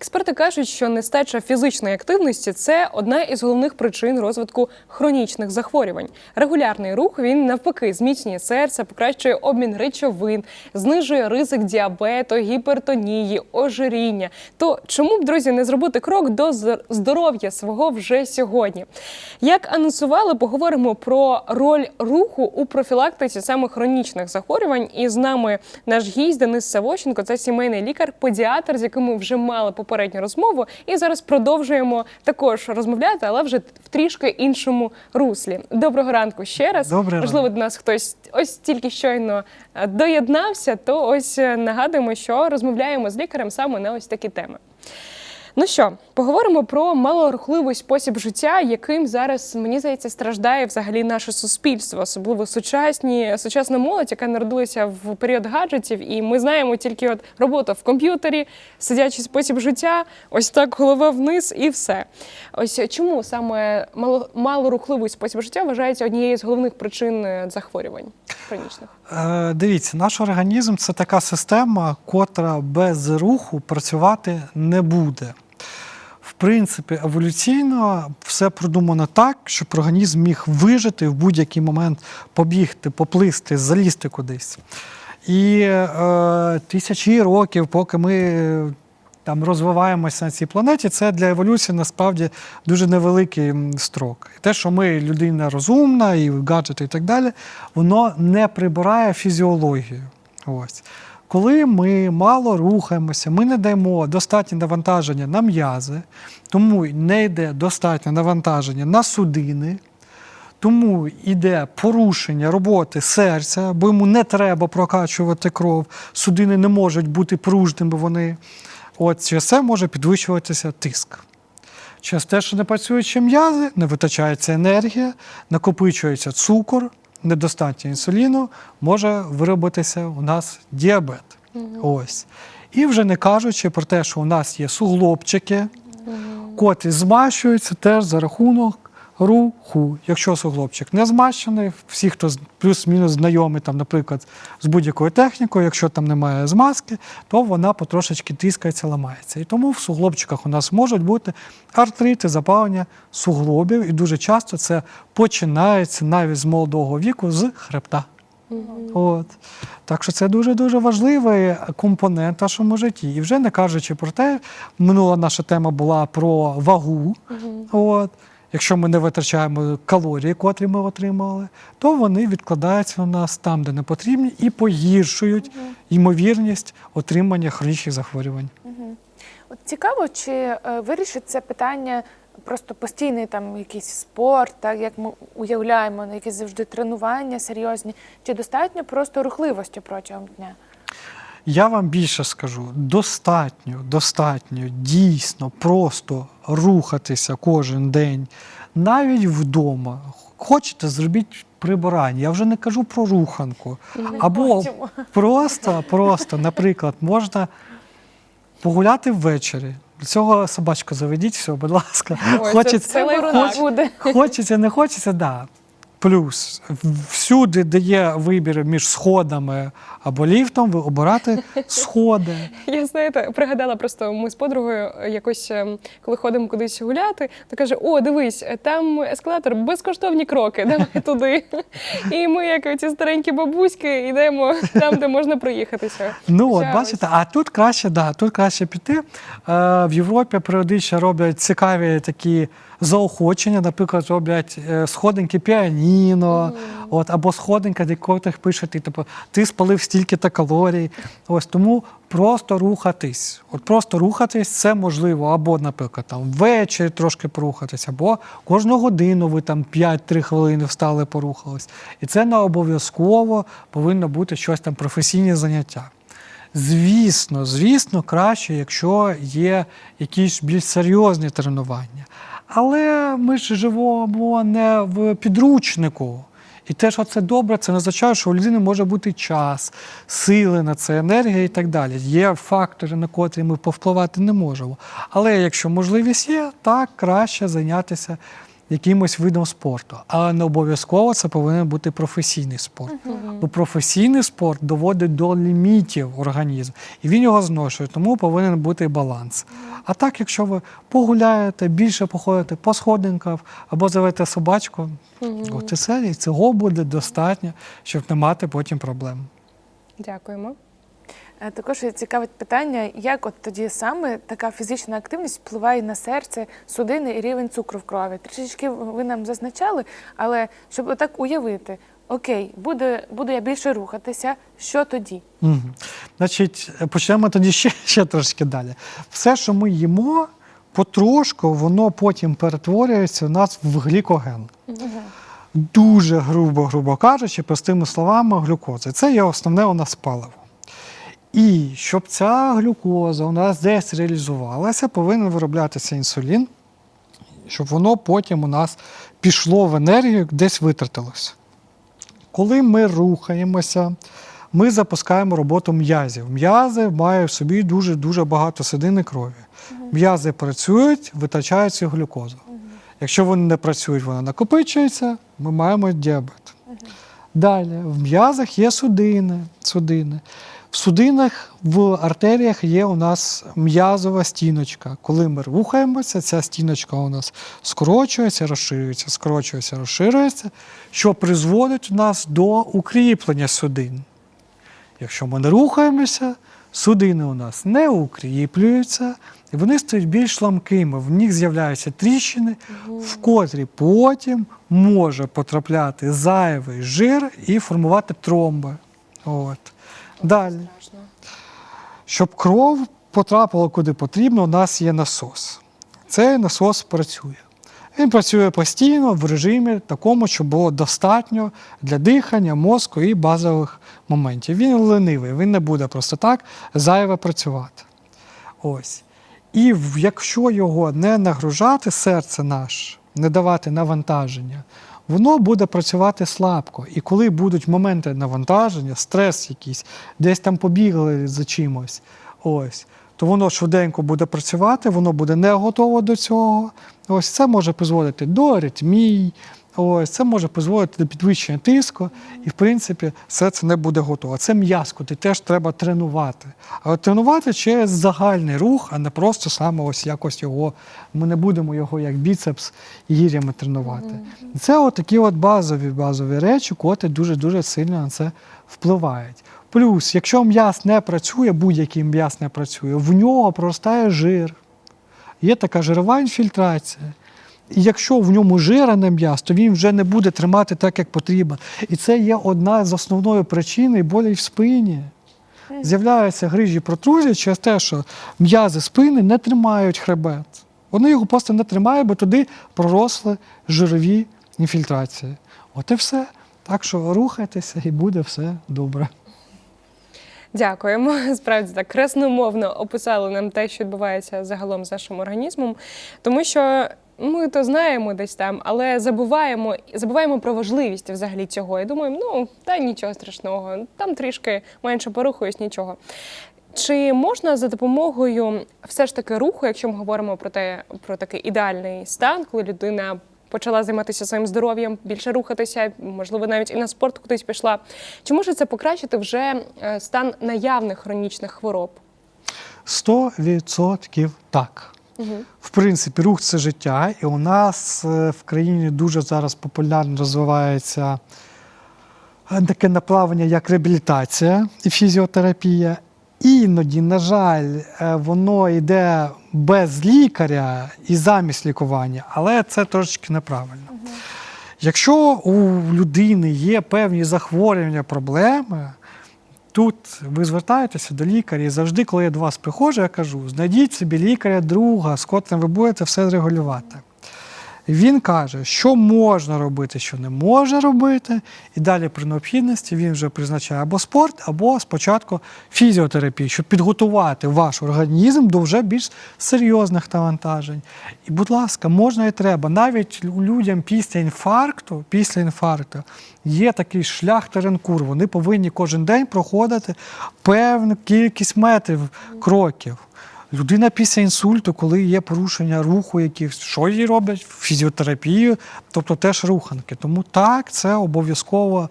Експерти кажуть, що нестача фізичної активності це одна із головних причин розвитку хронічних захворювань. Регулярний рух він навпаки зміцнює серце, покращує обмін речовин, знижує ризик діабету, гіпертонії, ожиріння. То чому б друзі не зробити крок до здоров'я свого вже сьогодні? Як анонсували, поговоримо про роль руху у профілактиці саме хронічних захворювань. І з нами наш гість Денис Савощенко, це сімейний лікар, педіатр, з яким ми вже мали попередню розмову. І зараз продовжуємо також розмовляти, але вже в трішки іншому руслі. Доброго ранку ще раз. Добрий Можливо, до нас хтось ось тільки щойно е, доєднався. То ось е, нагадуємо, що розмовляємо з лікарем саме на ось такі теми. Ну що, поговоримо про малорухливий спосіб життя, яким зараз мені здається страждає взагалі наше суспільство, особливо сучасні сучасна молодь, яка народилася в період гаджетів, і ми знаємо тільки от робота в комп'ютері, сидячий спосіб життя, ось так голова вниз і все. Ось чому саме мало, малорухливий спосіб життя вважається однією з головних причин е, захворювань хронічних. Е, Дивіться, наш організм це така система, котра без руху працювати не буде. Принципі, еволюційно все продумано так, щоб організм міг вижити в будь-який момент, побігти, поплисти, залізти кудись. І е, тисячі років, поки ми е, там розвиваємося на цій планеті, це для еволюції насправді дуже невеликий строк. І те, що ми людина розумна, і гаджети, і так далі, воно не прибирає фізіологію. Ось. Коли ми мало рухаємося, ми не даємо достатнє навантаження на м'язи, тому не йде достатнє навантаження на судини, тому йде порушення роботи серця, бо йому не треба прокачувати кров, судини не можуть бути пружними вони. От через це може підвищуватися тиск. Через те, що не працюючи м'язи, не витачається енергія, накопичується цукор, недостатньо інсуліну, може виробитися у нас діабет. Ось. І вже не кажучи про те, що у нас є суглобчики, котрі змащуються теж за рахунок руху. Якщо суглобчик не змащений, всі, хто плюс-мінус знайомий, там, наприклад, з будь-якою технікою, якщо там немає змазки, то вона потрошечки тискається, ламається. І тому в суглобчиках у нас можуть бути артрити, запалення суглобів, і дуже часто це починається навіть з молодого віку з хребта. От. Так що це дуже-дуже важливий компонент в нашому житті. І вже не кажучи про те, минула наша тема була про вагу. От. Якщо ми не витрачаємо калорії, котрі ми отримали, то вони відкладаються у нас там, де не потрібні, і погіршують ймовірність отримання хронічних захворювань. От цікаво, чи е, вирішить це питання просто постійний там якийсь спорт, так як ми уявляємо, на якісь завжди тренування серйозні, чи достатньо просто рухливості протягом дня? Я вам більше скажу: достатньо, достатньо дійсно просто рухатися кожен день, навіть вдома. Хочете, зробіть прибирання. Я вже не кажу про руханку. Або хочемо. просто, просто, наприклад, можна погуляти ввечері. Для цього собачку заведіть, все, будь ласка. Ой, Хочеться- це, буде. Хочеться, не хочеться, да. Плюс всюди, де є вибір між сходами або ліфтом, ви обирати сходи. Я знаєте, пригадала просто ми з подругою якось, ем, коли ходимо кудись гуляти, то каже: О, дивись, там ескалатор, безкоштовні кроки, давай туди. І ми, як ці старенькі бабуськи, йдемо там, де можна проїхатися. Ну от бачите, а тут краще, да, тут краще піти. Е, в Європі періодично роблять цікаві такі заохочення, наприклад, роблять е, сходинки піаніно, от, або сходинка, де котрих пише, ти, типу, ти спалив стільки-то калорій. Ось тому просто рухатись. От просто рухатись це можливо, або, наприклад, там ввечері трошки порухатись, або кожну годину ви там 5-3 хвилини встали, порухались. І це не обов'язково повинно бути щось там професійне заняття. Звісно, звісно, краще, якщо є якісь більш серйозні тренування. Але ми ж живемо не в підручнику. І те, що це добре, це не означає, що у людини може бути час, сили на це, енергія і так далі. Є фактори, на котрі ми повпливати не можемо. Але якщо можливість є, так краще зайнятися якимось видом спорту. Але не обов'язково це повинен бути професійний спорт. Бо професійний спорт доводить до лімітів організм, і він його зношує, тому повинен бути баланс. А так, якщо ви погуляєте, більше походите по сходинках або завете собачку, от і все, і цього буде достатньо, щоб не мати потім проблем. Дякуємо. Е, Також цікавить питання, як от тоді саме така фізична активність впливає на серце, судини і рівень цукру в крові. Трішечки ви нам зазначали, але щоб отак уявити, окей, буде, буду я більше рухатися, що тоді? Угу. Значить, почнемо тоді ще, ще трошки далі. Все, що ми їмо, потрошку, воно потім перетворюється у нас в глікоген. Дуже грубо, грубо кажучи, простими словами, глюкоза. Це є основне у нас паливо. І щоб ця глюкоза у нас десь реалізувалася, повинен вироблятися інсулін, щоб воно потім у нас пішло в енергію, десь витратилося. Коли ми рухаємося, ми запускаємо роботу м'язів. М'язи мають в собі дуже-дуже багато судин і крові. М'язи працюють, витрачають цю глюкозу. Якщо вони не працюють, вона накопичується, ми маємо діабет. Далі, в м'язах є судини. судини. В судинах, в артеріях є у нас м'язова стіночка. Коли ми рухаємося, ця стіночка у нас скорочується, розширюється, скорочується, розширюється, що призводить у нас до укріплення судин. Якщо ми не рухаємося, судини у нас не укріплюються, і вони стають більш ламкими. В них з'являються тріщини, в котрі потім може потрапляти зайвий жир і формувати тромби. От. Далі. Щоб кров потрапила куди потрібно, у нас є насос. Цей насос працює. Він працює постійно в режимі такому, щоб було достатньо для дихання, мозку і базових моментів. Він ленивий, він не буде просто так зайве працювати. Ось. І якщо його не нагружати, серце наше, не давати навантаження, воно буде працювати слабко. І коли будуть моменти навантаження, стрес якийсь, десь там побігли за чимось, ось, то воно швиденько буде працювати, воно буде не готово до цього. Ось це може призводити до аритмій, ось це може призводити до підвищення тиску, і в принципі все це не буде готово. Це м'язко, ти теж треба тренувати. Але тренувати через загальний рух, а не просто саме ось якось його. Ми не будемо його як біцепс гірями тренувати. Це от такі от базові базові речі, котрі дуже дуже сильно на це впливають. Плюс, якщо м'яз не працює, будь-який м'яз не працює, в нього проростає жир. Є така жирова інфільтрація. Якщо в ньому жира не м'яз, то він вже не буде тримати так, як потрібно. І це є одна з основної причин болі в спині. З'являються грижі протрузії через те, що м'язи спини не тримають хребет. Вони його просто не тримають, бо туди проросли жирові інфільтрації. От і все. Так що рухайтеся і буде все добре. Дякуємо. Справді так красномовно описали нам те, що відбувається загалом з нашим організмом, тому що. Ми то знаємо десь там, але забуваємо, забуваємо про важливість взагалі цього. І думаємо, ну та нічого страшного, там трішки менше порухаюсь, нічого. Чи можна за допомогою все ж таки руху, якщо ми говоримо про те, про такий ідеальний стан, коли людина почала займатися своїм здоров'ям, більше рухатися, можливо, навіть і на спорт кудись пішла, чи може це покращити вже е, стан наявних хронічних хвороб? 100% так. В принципі, рух це життя, і у нас е, в країні дуже зараз популярно розвивається е, таке направлення, як реабілітація і фізіотерапія. Іноді, на жаль, е, воно йде без лікаря і замість лікування, але це трошечки неправильно. Якщо у людини є певні захворювання, проблеми, Тут ви звертаєтеся до лікаря, і завжди, коли я до вас приходжу, я кажу: знайдіть собі лікаря, друга, з котрим ви будете все регулювати. Він каже, що можна робити, що не можна робити, і далі при необхідності він вже призначає або спорт, або спочатку фізіотерапію, щоб підготувати ваш організм до вже більш серйозних навантажень. І, будь ласка, можна і треба. Навіть людям після інфаркту, після інфаркту є такий шлях теренкур. Вони повинні кожен день проходити певну кількість метрів кроків. Людина після інсульту, коли є порушення руху, якихось, що їй роблять? Фізіотерапію, тобто теж руханки. Тому так, це обов'язково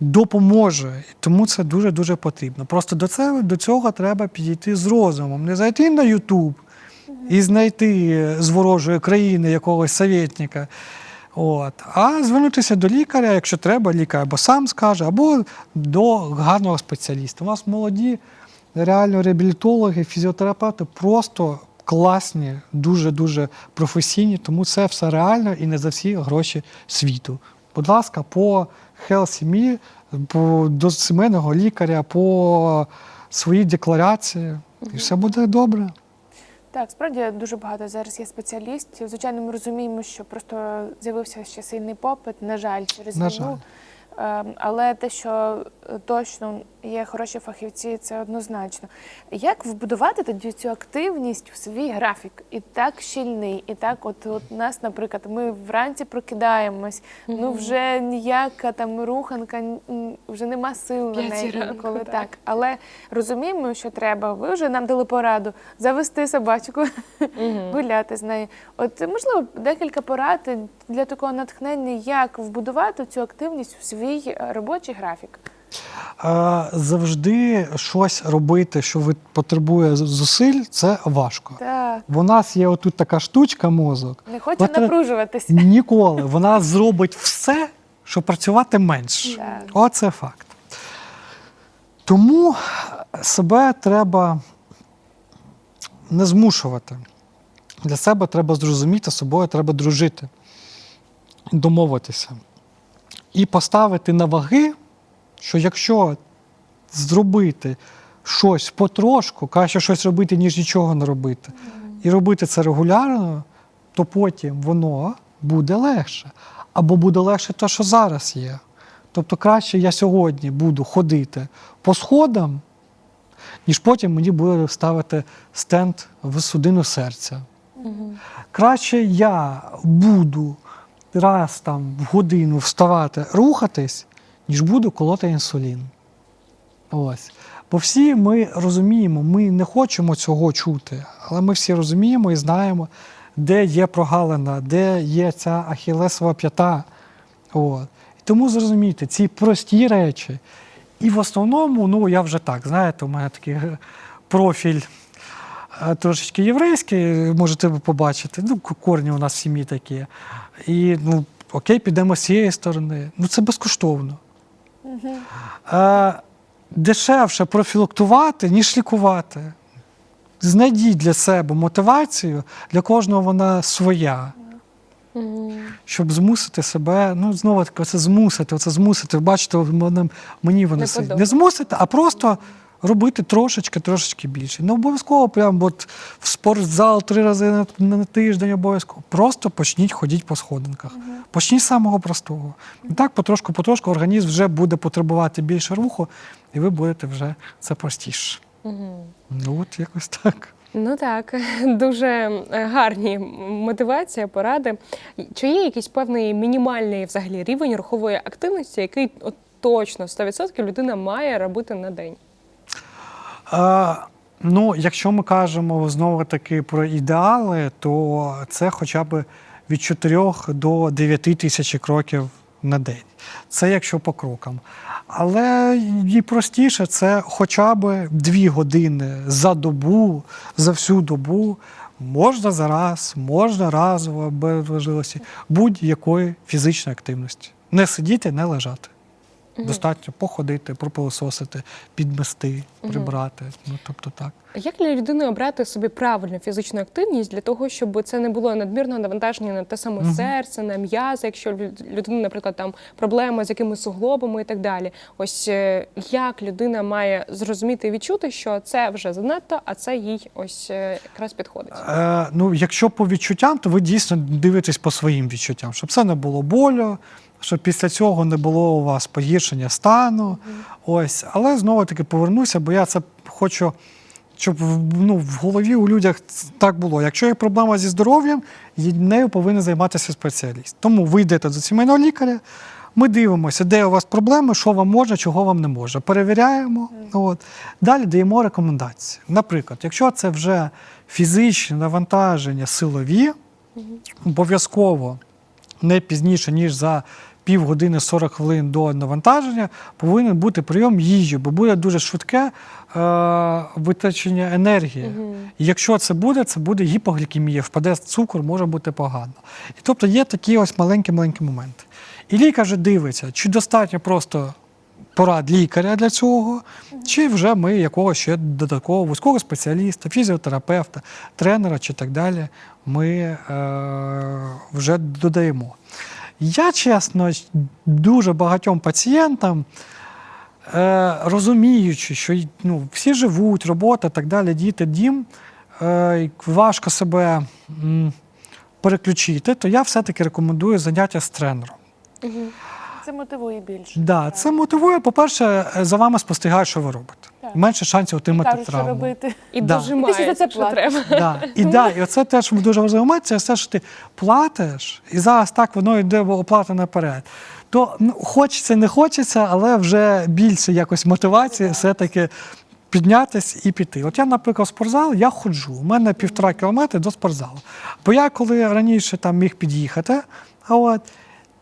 допоможе. Тому це дуже-дуже потрібно. Просто до цього, до цього треба підійти з розумом. Не зайти на Ютуб і знайти з ворожої країни якогось совєтника. От. А звернутися до лікаря, якщо треба, лікар або сам скаже, або до гарного спеціаліста. У нас молоді реально реабілітологи, фізіотерапевти просто класні, дуже-дуже професійні, тому це все реально і не за всі гроші світу. Будь ласка, по по, до сімейного лікаря, по своїй декларації, і все буде добре. Так, справді дуже багато зараз є спеціалістів. Звичайно, ми розуміємо, що просто з'явився ще сильний попит, на жаль, через На війну. жаль. Ем, Але те, що точно є хороші фахівці, це однозначно. Як вбудувати тоді цю активність в свій графік? І так щільний, і так, от, от нас, наприклад, ми вранці прокидаємось, ну вже ніяка там руханка, вже нема сил на неї інколи так. так. Але розуміємо, що треба. Ви вже нам дали пораду завести собачку, гуляти з нею. От можливо, декілька порад для такого натхнення, як вбудувати цю активність в свій е, робочий графік. Е, Завжди щось робити, що потребує зусиль, це важко. Так, В нас є отут така штучка мозок. не хочу От, е, напружуватися. Ніколи. Вона зробить все, щоб працювати менше. Так. Оце факт. Тому себе треба не змушувати. Для себе треба зрозуміти, з собою треба дружити, домовитися. І поставити на ваги, що якщо зробити щось потрошку, краще щось робити, ніж нічого не робити, і робити це регулярно, то потім воно буде легше. Або буде легше те, що зараз є. Тобто краще я сьогодні буду ходити по сходам, ніж потім мені буде ставити стенд в судину серця. Краще я буду раз там в годину вставати, рухатись, ніж буду колоти інсулін. Ось. Бо всі ми розуміємо, ми не хочемо цього чути, але ми всі розуміємо і знаємо, де є прогалина, де є ця ахілесова п'ята. От. І тому зрозумійте, ці прості речі. І в основному, ну я вже так, знаєте, у мене такий е, профіль е, трошечки єврейський, можете побачити. Ну, корні у нас в сім'ї такі. І ну, окей, підемо з цієї сторони. Ну, це безкоштовно. Е, дешевше профілактувати, ніж лікувати. Знайдіть для себе мотивацію, для кожного вона своя. Щоб змусити себе, ну знову таки, це змусити, оце змусити. Бачите, мені воно Не не змусити, а просто робити трошечки, трошечки більше. Не обов'язково прям от в спортзал три рази на, на тиждень обов'язково. Просто почніть ходити по сходинках. Почніть з самого простого. І так потрошку, потрошку організм вже буде потребувати більше руху, і ви будете вже це простіше. Ну от якось так. Ну так, дуже е, гарні мотивація, поради. Чи є якийсь певний мінімальний взагалі рівень рухової активності, який от точно 100% людина має робити на день? Ну, якщо ми кажемо знову таки про ідеали, то це хоча б від 4 до 9 тисяч кроків на день. Це якщо по крокам. Але і простіше це хоча б 2 години за добу, за всю добу. Можна за раз, можна разово, без важливості, будь-якої фізичної активності. Не сидіти, не лежати. Достатньо походити, пропилососити, підмести, прибрати. Ну тобто так. Як для людини обрати собі правильну фізичну активність для того, щоб це не було надмірного навантаження на те саме серце, на м'язи, якщо лю- людина, наприклад, там проблема з якимись суглобами і так далі. Ось е, як людина має зрозуміти і відчути, що це вже занадто, а це їй ось е, якраз підходить. Е, ну, якщо по відчуттям, то ви дійсно дивитесь по своїм відчуттям, щоб це не було болю, щоб після цього не було у вас погіршення стану. Ось, але знову таки повернуся, бо я це хочу, щоб ну, в голові у людях так було. Якщо є проблема зі здоров'ям, нею повинен займатися спеціаліст. Тому ви йдете до сімейного лікаря. Ми дивимося, де у вас проблеми, що вам може, чого вам не може. Перевіряємо. От. Далі даємо рекомендації. Наприклад, якщо це вже фізичні навантаження силові, обов'язково не пізніше, ніж за півгодини 40 хвилин до навантаження, повинен бути прийом їжі, бо буде дуже швидке е, витрачення енергії. І якщо це буде, це буде гіпоглікемія, впаде цукор, може бути погано. І тобто є такі ось маленькі-маленькі моменти. І лікар же дивиться, чи достатньо просто порад лікаря для цього, чи вже ми якогось ще додаткового вузького спеціаліста, фізіотерапевта, тренера чи так далі, ми е, вже додаємо. Я чесно, дуже багатьом пацієнтам, е, розуміючи, що ну, всі живуть, робота, так далі, діти, дім, е, важко себе переключити, то я все-таки рекомендую заняття з тренером. Це мотивує більше. Да, це мотивує. По-перше, за вами спостерігають, що ви робите. Так. Менше шансів отримати Кажуть, що робити. І Да. дожимають, І ти за це якщо платиш. треба. Да. І, да, і оце теж дуже важливий момент, це все, що ти платиш, і зараз так воно йде в оплата наперед. То ну, хочеться, не хочеться, але вже більше якось мотивації все-таки піднятись і піти. От я, наприклад, в спортзал, я ходжу. У мене півтора кілометри до спортзалу. Бо я коли раніше там міг під'їхати, а от,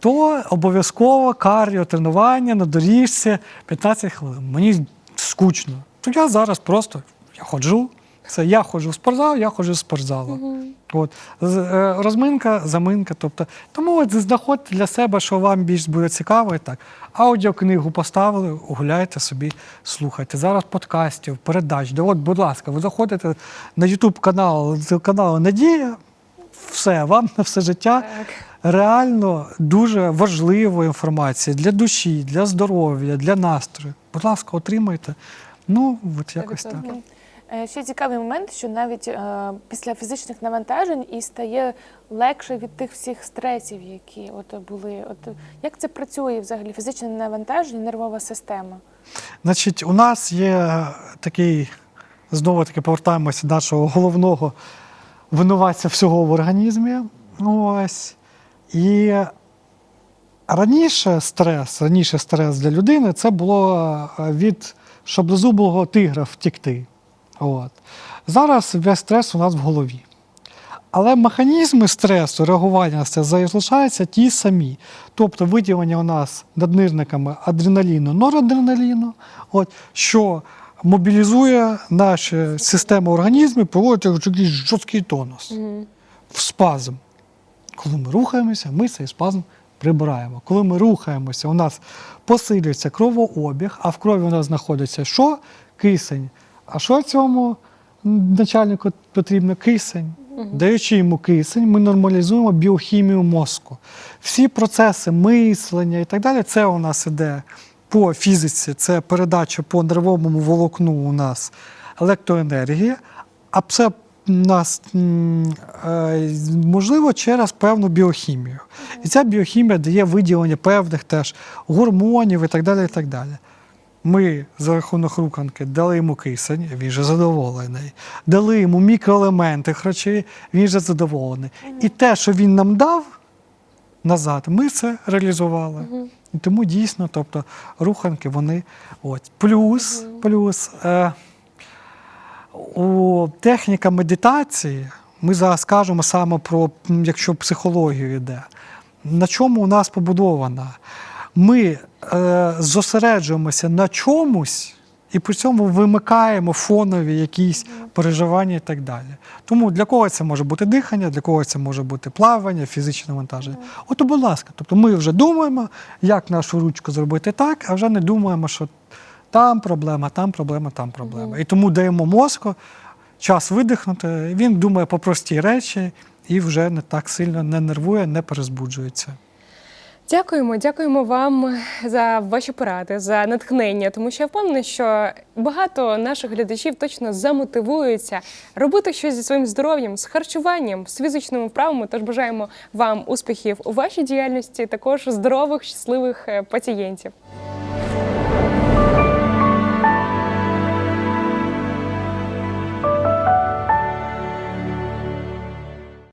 то обов'язково кардіотренування на доріжці 15 хвилин. Мені скучно. То я зараз просто я ходжу. Це я ходжу в спортзал, я ходжу з спортзалу. От. З- е, Розминка, заминка. Тобто, тому от знаходьте для себе, що вам більш буде цікаво. І так. Аудіокнигу поставили, гуляйте собі, слухайте. Зараз подкастів, передач. Де от, будь ласка, ви заходите на YouTube канал каналу Надія, все, вам на все життя Так. Реально дуже важлива інформація для душі, для здоров'я, для настрою. Будь ласка, отримайте. Ну, от якось так. Е, Ще цікавий момент, що навіть е, після фізичних навантажень і стає легше від тих всіх стресів, які от були. От як це працює взагалі? Фізичне навантаження, нервова система? Значить, у нас є такий, знову таки повертаємося до нашого головного винуватця всього в організмі. Ось. І раніше стрес, раніше стрес для людини це було е, від шаблезубого тигра втікти. От. Зараз весь стрес у нас в голові. Але механізми стресу, реагування на це залишаються ті самі. Тобто виділення у нас наднирниками адреналіну, норадреналіну, от, що мобілізує наші системи організму, проводить якийсь жорсткий тонус в спазм. Коли ми рухаємося, ми цей спазм прибираємо. Коли ми рухаємося, у нас посилюється кровообіг, а в крові у нас знаходиться що? Кисень. А що цьому начальнику потрібно? Кисень. Даючи йому кисень, ми нормалізуємо біохімію мозку. Всі процеси мислення і так далі, це у нас іде по фізиці, це передача по нервовому волокну у нас електроенергії, а це нас е, можливо через певну біохімію. І ця біохімія дає виділення певних теж гормонів і так далі. І так далі. Ми за рахунок руканки дали йому кисень, він же задоволений. Дали йому мікроелементи харчові, він же задоволений. І те, що він нам дав назад, ми це реалізували. І тому дійсно, тобто, руханки вони от. Плюс, плюс е, у техніка медитації, ми зараз кажемо саме про, якщо психологію йде, на чому у нас побудована. Ми е, зосереджуємося на чомусь і при цьому вимикаємо фонові якісь переживання і так далі. Тому для кого це може бути дихання, для кого це може бути плавання, фізичне навантаження. От, будь ласка, тобто ми вже думаємо, як нашу ручку зробити так, а вже не думаємо, що там проблема, там проблема, там проблема. І тому даємо мозку час видихнути, він думає по прості речі і вже не так сильно не нервує, не перезбуджується. Дякуємо, дякуємо вам за ваші поради, за натхнення, тому що я впевнена, що багато наших глядачів точно замотивуються робити щось зі своїм здоров'ям, з харчуванням, з фізичними вправами. Тож бажаємо вам успіхів у вашій діяльності, також здорових, щасливих е, пацієнтів.